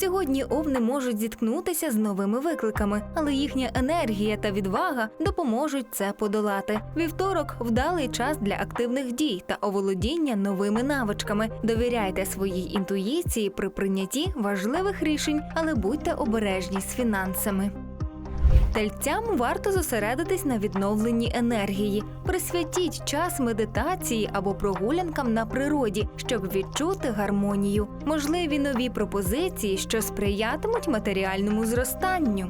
Сьогодні овни можуть зіткнутися з новими викликами, але їхня енергія та відвага допоможуть це подолати. Вівторок вдалий час для активних дій та оволодіння новими навичками. Довіряйте своїй інтуїції при прийнятті важливих рішень, але будьте обережні з фінансами. Тельцям варто зосередитись на відновленні енергії. Присвятіть час медитації або прогулянкам на природі, щоб відчути гармонію. Можливі нові пропозиції, що сприятимуть матеріальному зростанню.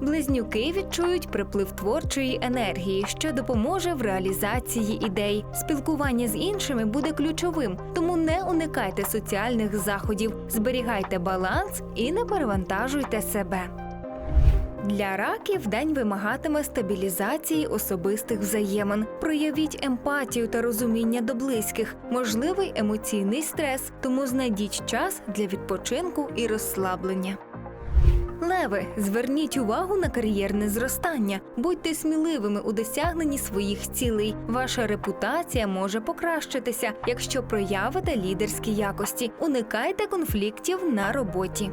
Близнюки відчують приплив творчої енергії, що допоможе в реалізації ідей. Спілкування з іншими буде ключовим, тому не уникайте соціальних заходів, зберігайте баланс і не перевантажуйте себе. Для раків день вимагатиме стабілізації особистих взаємин. Проявіть емпатію та розуміння до близьких, можливий емоційний стрес, тому знайдіть час для відпочинку і розслаблення. Леви, зверніть увагу на кар'єрне зростання, будьте сміливими у досягненні своїх цілей. Ваша репутація може покращитися, якщо проявите лідерські якості. Уникайте конфліктів на роботі.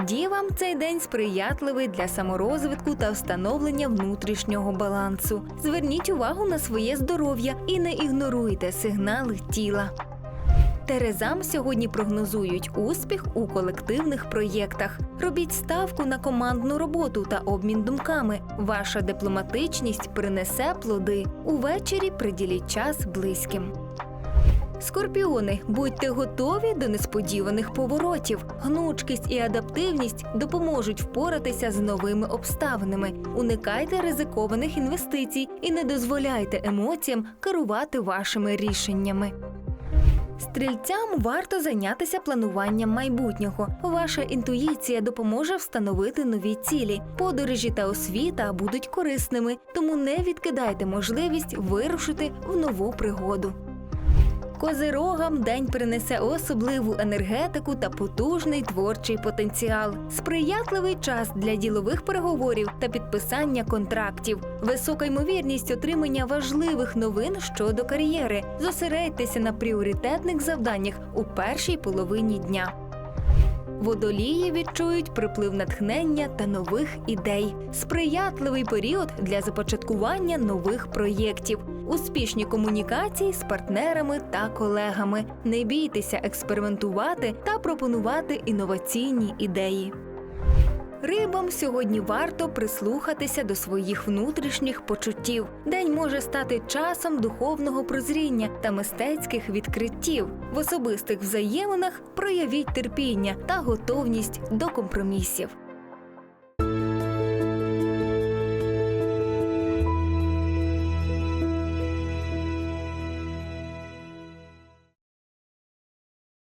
Дівам цей день сприятливий для саморозвитку та встановлення внутрішнього балансу. Зверніть увагу на своє здоров'я і не ігноруйте сигнали тіла. Терезам сьогодні прогнозують успіх у колективних проєктах. Робіть ставку на командну роботу та обмін думками. Ваша дипломатичність принесе плоди. Увечері приділіть час близьким. Скорпіони, будьте готові до несподіваних поворотів. Гнучкість і адаптивність допоможуть впоратися з новими обставинами. Уникайте ризикованих інвестицій і не дозволяйте емоціям керувати вашими рішеннями. Стрільцям варто зайнятися плануванням майбутнього. Ваша інтуїція допоможе встановити нові цілі. Подорожі та освіта будуть корисними, тому не відкидайте можливість вирушити в нову пригоду. Козирогам день принесе особливу енергетику та потужний творчий потенціал, сприятливий час для ділових переговорів та підписання контрактів, висока ймовірність отримання важливих новин щодо кар'єри. Зосередьтеся на пріоритетних завданнях у першій половині дня. Водолії відчують приплив натхнення та нових ідей, сприятливий період для започаткування нових проєктів, успішні комунікації з партнерами та колегами. Не бійтеся експериментувати та пропонувати інноваційні ідеї. Рибам сьогодні варто прислухатися до своїх внутрішніх почуттів. День може стати часом духовного прозріння та мистецьких відкриттів. В особистих взаєминах проявіть терпіння та готовність до компромісів.